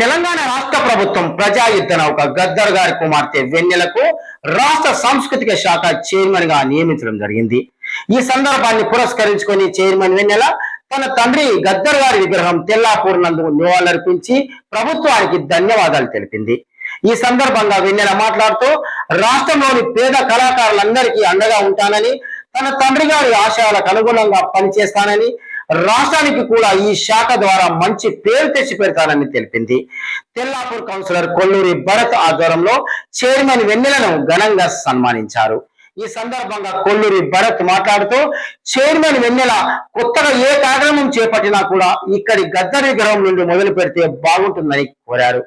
తెలంగాణ రాష్ట్ర ప్రభుత్వం ప్రజాయుద్ధ నౌక గద్దర్ గారి కుమార్తె వెన్నెలకు రాష్ట్ర సాంస్కృతిక శాఖ చైర్మన్గా నియమించడం జరిగింది. ఈ సందర్భాన్ని పురస్కరించుకొని చైర్మన్ వెన్నెల తన తండ్రి గద్దర్ గారి విగ్రహం తెల్లాపూర్ నందు నివాళులర్పించి ప్రభుత్వానికి ధన్యవాదాలు తెలిపింది. ఈ సందర్భంగా వెన్నెల మాట్లాడుతూ రాష్ట్రంలోని పేద కళాకారులందరికీ అండగా ఉంటానని తన తండ్రి గారి ఆశయాలకు అనుగుణంగా పనిచేస్తానని రాష్ట్రానికి కూడా ఈ శాఖ ద్వారా మంచి పేరు తెచ్చి పెడతానని తెలిపింది. తెల్లాపూర్ కౌన్సిలర్ కొల్లూరి భరత్ ఆధ్వర్యంలో చైర్మన్ వెన్నెలను ఘనంగా సన్మానించారు. ఈ సందర్భంగా కొల్లూరి భరత్ మాట్లాడుతూ చైర్మన్ వెన్నెల కొత్తగా ఏ కార్యక్రమం చేపట్టినా కూడా ఇక్కడి గద్దర్ విగ్రహం నుండి మొదలు పెడితే బాగుంటుందని కోరారు.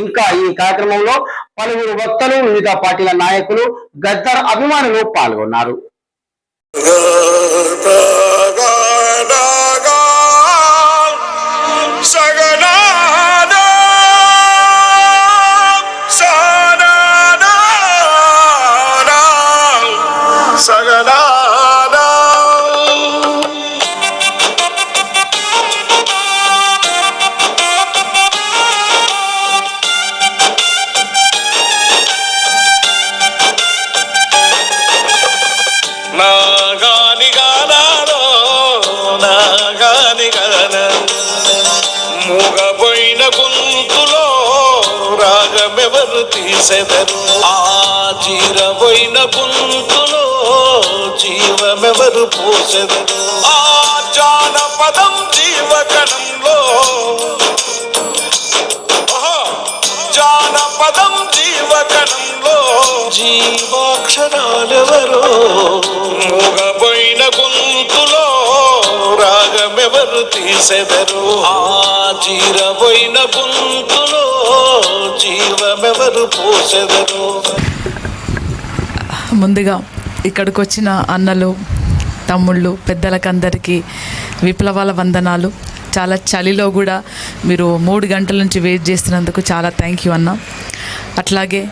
ఇంకా ఈ కార్యక్రమంలో పలువురు వక్తలు వివిధ పార్టీల నాయకులు గద్దర్ అభిమానులు పాల్గొన్నారు. నాగాని కదన. మూగపోయిన గొంతులో రాగమెవరు తీసెదరు? ఆ చీరపోయిన గొంతులో జీవమెవరు పోసెదరు? ఆ జానపదం జీవకణంలో జానపదం జీవకణంలో జీవాక్షరాలెవరో? మూగపోయిన గొంతులో రాగమెవరు తీసెదరు? ఆ జీరపోయిన గొంతులో జీవమెవరు పోసెదరు? ముందుగా ఇక్కడికి వచ్చిన అన్నలు తమ్ముళ్ళు పెద్దలకందరికీ విప్లవాల వందనాలు. చాలా చలిలో కూడా మీరు మూడు గంటల నుంచి వెయిట్ చేసినందుకు చాలా థ్యాంక్ యూ అన్న. అట్లాగే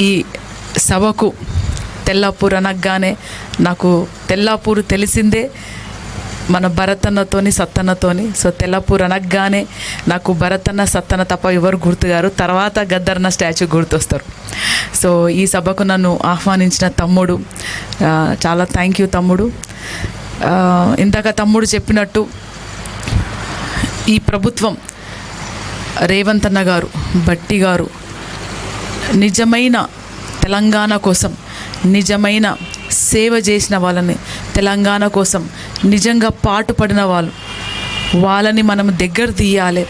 ఈ సభకు తెల్లాపూర్ అనగానే నాకు తెల్లాపూర్ తెలిసిందే. మన భరతన్నతోని సత్తన్నతోని. సో తెల్లపూర్ అనగానే నాకు భరతన్న సత్తన్న తప్ప ఎవరు గుర్తుగారు. తర్వాత గద్దర్న స్టాచ్యూ గుర్తొస్తారు. సో ఈ సభకు నన్ను ఆహ్వానించిన తమ్ముడు చాలా థ్యాంక్ యూ తమ్ముడు. ఇందాక తమ్ముడు చెప్పినట్టు ఈ ప్రభుత్వం రేవంత్ అన్న గారు బట్టి గారు నిజమైన తెలంగాణ కోసం నిజమైన సేవ చేసిన వాళ్ళని తెలంగాణ కోసం నిజంగా పాటుపడిన వాళ్ళు. వాళ్ళని మనం దగ్గర తీయాలి.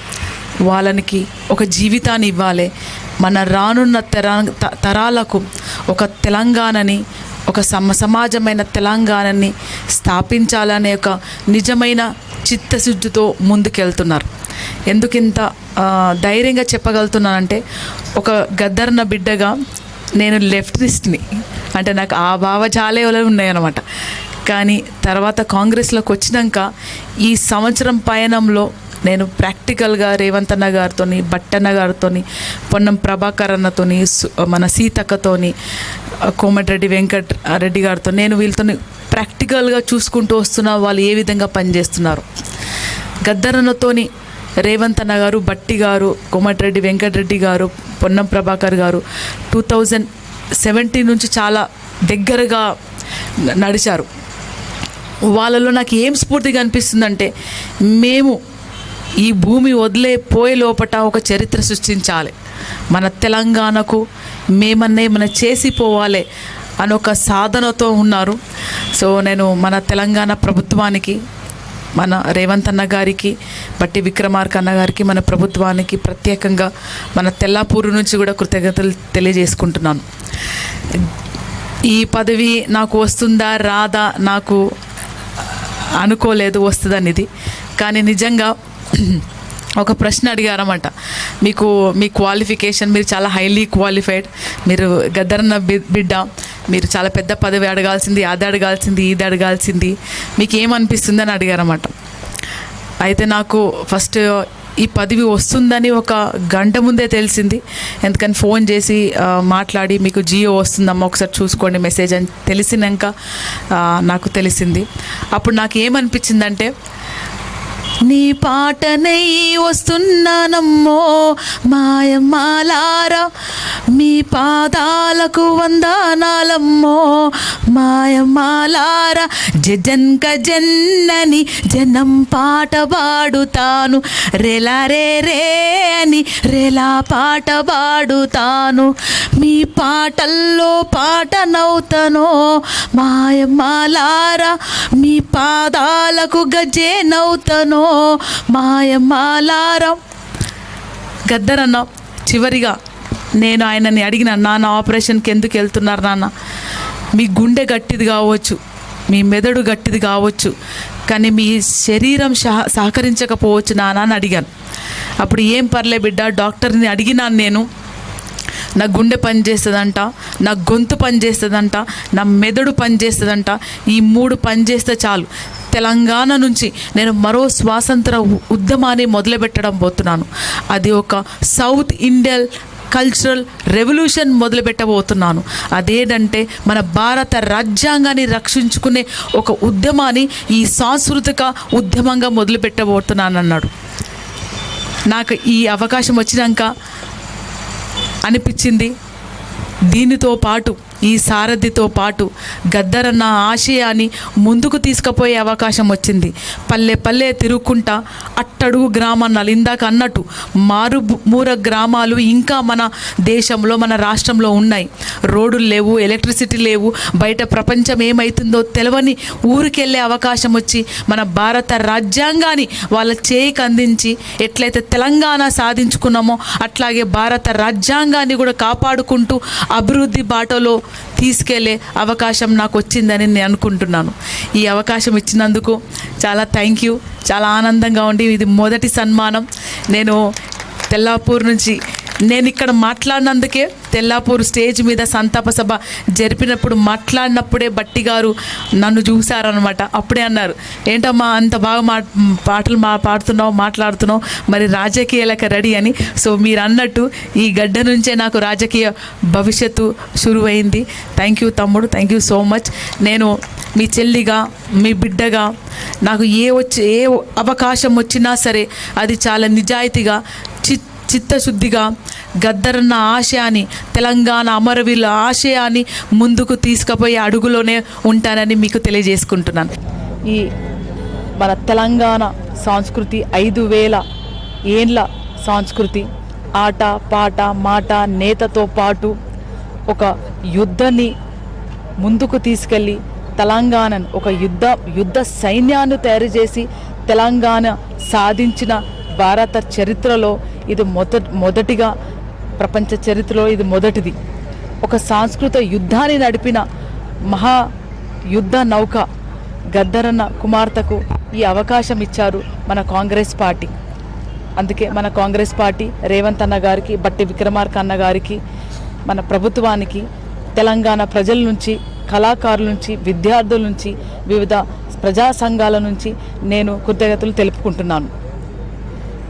వాళ్ళనికి ఒక జీవితాన్ని ఇవ్వాలి. మన రానున్న తరా త- తరాలకు ఒక తెలంగాణని ఒక సమ సమాజమైన తెలంగాణని స్థాపించాలనే ఒక నిజమైన చిత్తశుద్ధితో ముందుకెళ్తున్నారు. ఎందుకింత ధైర్యంగా చెప్పగలుగుతున్నానంటే ఒక గద్దర్న బిడ్డగా నేను లెఫ్టిస్ట్ని అంటే నాకు ఆ భావజాలే ఉన్నాయన్నమాట. కానీ తర్వాత కాంగ్రెస్లోకి వచ్చినాక ఈ సంవత్సరం పయనంలో నేను ప్రాక్టికల్గా రేవంత్ అన్న గారితో బట్టన్న గారితో పొన్నం ప్రభాకర్ అన్నతోని మన సీతక్కతోని కోమటిరెడ్డి వెంకట్ రెడ్డి గారితో నేను వీళ్ళతో ప్రాక్టికల్గా చూసుకుంటూ వస్తున్నా వాళ్ళు ఏ విధంగా పనిచేస్తున్నారు. గద్దరన్నతోని రేవంత్ అన్న గారు బట్టి గారు కోమటిరెడ్డి వెంకటరెడ్డి గారు పొన్నం ప్రభాకర్ గారు టూ థౌజండ్ సెవెంటీ నుంచి చాలా దగ్గరగా నడిచారు. వాళ్ళలో నాకు ఏం స్ఫూర్తిగా అనిపిస్తుందంటే మేము ఈ భూమి వదిలే పోయే లోపట ఒక చరిత్ర సృష్టించాలి. మన తెలంగాణకు మేమన్నే మన చేసిపోవాలి అని ఒక సాధనతో ఉన్నారు. సో నేను మన తెలంగాణ ప్రభుత్వానికి మన రేవంత్ అన్న గారికి బట్టి విక్రమార్క అన్న గారికి మన ప్రభుత్వానికి ప్రత్యేకంగా మన తెల్లాపూరు నుంచి కూడా కృతజ్ఞతలు తెలియజేసుకుంటున్నాను. ఈ పదవి నాకు వస్తుందా రాదా నాకు అనుకోలేదు వస్తుందని ఇది కానీ నిజంగా ఒక ప్రశ్న అడిగారన్నమాట. మీకు మీ క్వాలిఫికేషన్ మీరు చాలా హైలీ క్వాలిఫైడ్ మీరు గద్దరన్న బిడ్డ మీరు చాలా పెద్ద పదవి అడగాల్సింది అది అడగాల్సింది ఇది అడగాల్సింది మీకు ఏమనిపిస్తుంది అని అడిగారన్నమాట. అయితే నాకు ఫస్ట్ ఈ పదవి వస్తుందని ఒక గంట ముందే తెలిసింది. ఎందుకని ఫోన్ చేసి మాట్లాడి మీకు జియో వస్తుందమ్మా ఒకసారి చూసుకోండి మెసేజ్ అని తెలిసినాక నాకు తెలిసింది. అప్పుడు నాకు ఏమనిపించిందంటే నీ పాటనై వస్తున్నానమ్మో మాయమ్మాలారా మీ పాదాలకు వందనాలమ్మో మాయమాలార జజన్క జన్నని జనం పాట పాడుతాను. రెలా రే రే అని రెలా పాట పాడుతాను. మీ పాటల్లో పాట నవ్వుతాను మాయమాలార మీ పాదాలకు గజే నవ్వుతాను మాయమ్మాలారా గద్దరన్న చివరిగా నేను ఆయనని అడిగిన నాన్న ఆపరేషన్కి ఎందుకు వెళ్తున్నారు నాన్న? మీ గుండె గట్టిది కావచ్చు మీ మెదడు గట్టిది కావచ్చు కానీ మీ శరీరం సహ సహకరించకపోవచ్చు నాన్న అని అడిగాను. అప్పుడు ఏం పర్లే బిడ్డ డాక్టర్ని అడిగినాను నేను. నా గుండె పని చేస్తుందంట నా గొంతు పని చేస్తుందంట నా మెదడు పని చేస్తుందంట ఈ మూడు పని చేస్తే చాలు. తెలంగాణ నుంచి నేను మరో స్వాతంత్ర ఉ- ఉద్యమాన్ని మొదలుపెట్టడం పోతున్నాను. అది ఒక సౌత్ ఇండియన్ కల్చరల్ రెవల్యూషన్ మొదలుపెట్టబోతున్నాను. అదేంటంటే మన భారత రాజ్యాంగాన్ని రక్షించుకునే ఒక ఉద్యమాన్ని ఈ సాంస్కృతిక ఉద్యమంగా మొదలుపెట్టబోతున్నాను అన్నాడు నాకు ఈ అవకాశం వచ్చినాక అనిపించింది దీనితో పాటు ఈ సారథితో పాటు గద్దరన్న ఆశయాన్ని ముందుకు తీసుకుపోయే అవకాశం వచ్చింది. పల్లె పల్లె తిరుగుకుంటా అట్టడుగు గ్రామాలు ఇందాక అన్నట్టు మారుమూర గ్రామాలు ఇంకా మన దేశంలో మన రాష్ట్రంలో ఉన్నాయి. రోడ్లు లేవు ఎలక్ట్రిసిటీ లేవు బయట ప్రపంచం ఏమవుతుందో తెలవని ఊరికెళ్ళే అవకాశం వచ్చి మన భారత రాజ్యాంగాన్ని వాళ్ళ చేయికి అందించి ఎట్లయితే తెలంగాణ సాధించుకున్నామో అట్లాగే భారత రాజ్యాంగాన్ని కూడా కాపాడుకుంటూ అభివృద్ధి బాటలో తీసుకెళ్ళే అవకాశం నాకు వచ్చిందని నేను అనుకుంటున్నాను. ఈ అవకాశం ఇచ్చినందుకు చాలా థ్యాంక్ యూ చాలా ఆనందంగా ఉండి ఇది మొదటి సన్మానం. నేను తెల్లాపూర్ నుంచి నేను ఇక్కడ మాట్లాడినందుకే తెల్లాపూర్ స్టేజ్ మీద సంతాప సభ జరిపినప్పుడు మాట్లాడినప్పుడే బట్టి గారు నన్ను చూశారనమాట అప్పుడే అన్నారు ఏంటమ్మా అంత బాగా మా పాటలు మా పాడుతున్నావు మాట్లాడుతున్నావు మరి రాజకీయాలకు రెడీ అని. సో మీరు అన్నట్టు ఈ గడ్డ నుంచే నాకు రాజకీయ భవిష్యత్తు షురువైంది థ్యాంక్ యూ తమ్ముడు థ్యాంక్ యూ సో మచ్. నేను మీ చెల్లిగా మీ బిడ్డగా నాకు ఏ వచ్చి ఏ అవకాశం వచ్చినా సరే అది చాలా నిజాయితీగా చిత్తశుద్ధిగా గద్దరన్న ఆశయాన్ని తెలంగాణ అమరవీరుల ఆశయాన్ని ముందుకు తీసుకుపోయే అడుగులోనే ఉంటానని మీకు తెలియజేసుకుంటున్నాను. ఈ మన తెలంగాణ సంస్కృతి ఐదు వేల ఏండ్ల సంస్కృతి ఆట పాట మాట నేతతో పాటు ఒక యుద్ధాన్ని ముందుకు తీసుకెళ్ళి తెలంగాణను ఒక యుద్ధ యుద్ధ సైన్యాన్ని తయారు చేసి తెలంగాణ సాధించిన భారత చరిత్రలో ఇది మొద మొదటిగా ప్రపంచ చరిత్రలో ఇది మొదటిది. ఒక సాంస్కృత యుద్ధాన్ని నడిపిన మహా యుద్ధ నౌక గద్దరన్న కుమార్తెకు ఈ అవకాశం ఇచ్చారు మన కాంగ్రెస్ పార్టీ. అందుకే మన కాంగ్రెస్ పార్టీ రేవంత్ అన్న గారికి బట్టి విక్రమార్క అన్న గారికి మన ప్రభుత్వానికి తెలంగాణ ప్రజల నుంచి కళాకారుల నుంచి విద్యార్థుల నుంచి వివిధ ప్రజా సంఘాల నుంచి నేను కృతజ్ఞతలు తెలుపుకుంటున్నాను.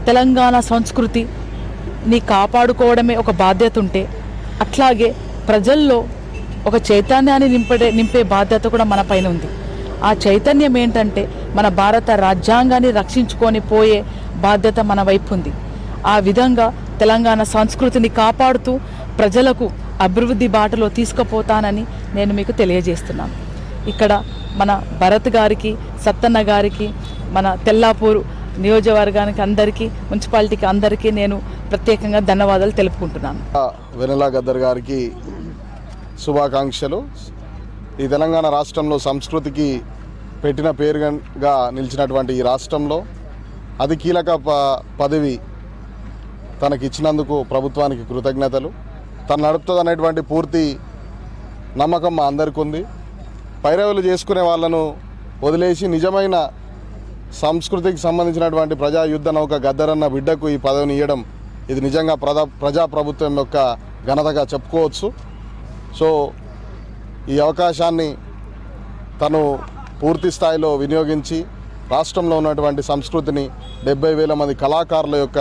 తెలంగాణ సంస్కృతిని కాపాడుకోవడమే ఒక బాధ్యత ఉంటే అట్లాగే ప్రజల్లో ఒక చైతన్యాన్ని నింపడే నింపే బాధ్యత కూడా మన పైన ఉంది. ఆ చైతన్యం ఏంటంటే మన భారత రాజ్యాంగాన్ని రక్షించుకొని పోయే బాధ్యత మన వైపు ఉంది. ఆ విధంగా తెలంగాణ సంస్కృతిని కాపాడుతూ ప్రజలకు అభివృద్ధి బాటలో తీసుకుపోతానని నేను మీకు తెలియజేస్తున్నాను. ఇక్కడ మన భరత్ గారికి సత్తన్న గారికి మన తెల్లాపూరు నియోజకవర్గానికి అందరికీ మున్సిపాలిటీకి అందరికీ నేను ప్రత్యేకంగా ధన్యవాదాలు తెలుపుకుంటున్నాను. వెనెలా గద్దర్ గారికి శుభాకాంక్షలు. ఈ తెలంగాణ రాష్ట్రంలో సంస్కృతికి పెట్టిన పేరుగా నిలిచినటువంటి ఈ రాష్ట్రంలో అతి కీలక ప పదవి తనకి ఇచ్చినందుకు ప్రభుత్వానికి కృతజ్ఞతలు. తను నడుపుతుంది అనేటువంటి పూర్తి నమ్మకం మా అందరికి ఉంది పైరవులు చేసుకునే వాళ్ళను వదిలేసి నిజమైన సంస్కృతికి సంబంధించినటువంటి ప్రజా యుద్ధ నౌక గద్దరన్న బిడ్డకు ఈ పదవిని ఇవ్వడం ఇది నిజంగా ప్రజా ప్రజాప్రభుత్వం యొక్క ఘనతగా చెప్పుకోవచ్చు. సో ఈ అవకాశాన్ని తను పూర్తి స్థాయిలో వినియోగించి రాష్ట్రంలో ఉన్నటువంటి సంస్కృతిని డెబ్బై వేల మంది కళాకారుల యొక్క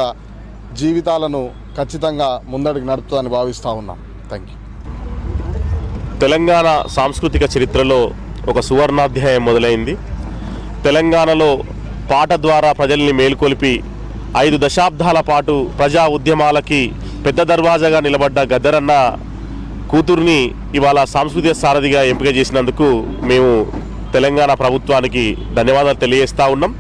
జీవితాలను ఖచ్చితంగా ముందడికి నడుపుతుందని భావిస్తూ ఉన్నాం. థ్యాంక్ యూ తెలంగాణ సాంస్కృతిక చరిత్రలో ఒక సువర్ణాధ్యాయం మొదలైంది. తెలంగాణలో పాట ద్వారా ప్రజల్ని మేల్కొల్పి ఐదు దశాబ్దాల పాటు ప్రజా ఉద్యమాలకి పెద్ద దర్వాజాగా నిలబడ్డ గద్దరన్న కూతుర్ని ఇవాళ సాంస్కృతిక సారథిగా ఎంపిక చేసినందుకు మేము తెలంగాణ ప్రభుత్వానికి ధన్యవాదాలు తెలియజేస్తా ఉన్నాం.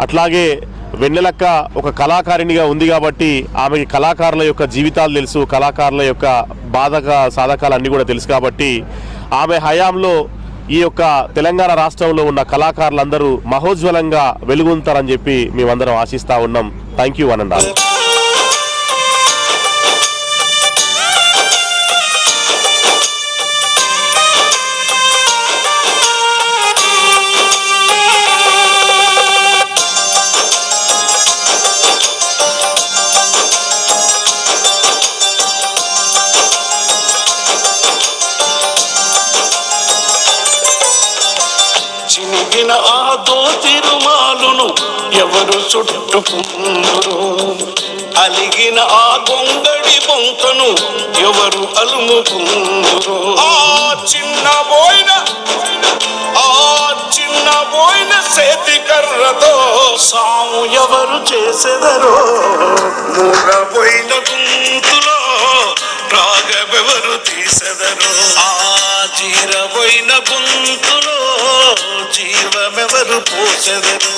అట్లాగే వెన్నెలక్క ఒక కళాకారిణిగా ఉంది కాబట్టి ఆమెకి కళాకారుల యొక్క జీవితాలు తెలుసు కళాకారుల యొక్క బాధక సాధకాలు అన్నీ కూడా తెలుసు కాబట్టి ఆమె హయాంలో ఈ యొక్క తెలంగాణ రాష్ట్రంలో ఉన్న కళాకారులందరూ మహోజ్వలంగా వెలుగుంతారని చెప్పి మేమందరం ఆశిస్తా ఉన్నాం. థ్యాంక్ యూ అనండి చినిగిన ఆ దోతిరుమాలును ఎవరు చుట్టుకుందరు? అలిగిన ఆ గొంగడి బొంకను ఎవరు అలుముకుందరు? ఆ చిన్న పోయిన ఆ చిన్న పోయిన సేతి కర్రతో సాము ఎవరు చేసెదరో? మూగబోయిన గుంతులో రాగవెవరు తీసెదరు? ఆ జీరబోయిన గుంతులో జీవమెవరు పోసెదరు?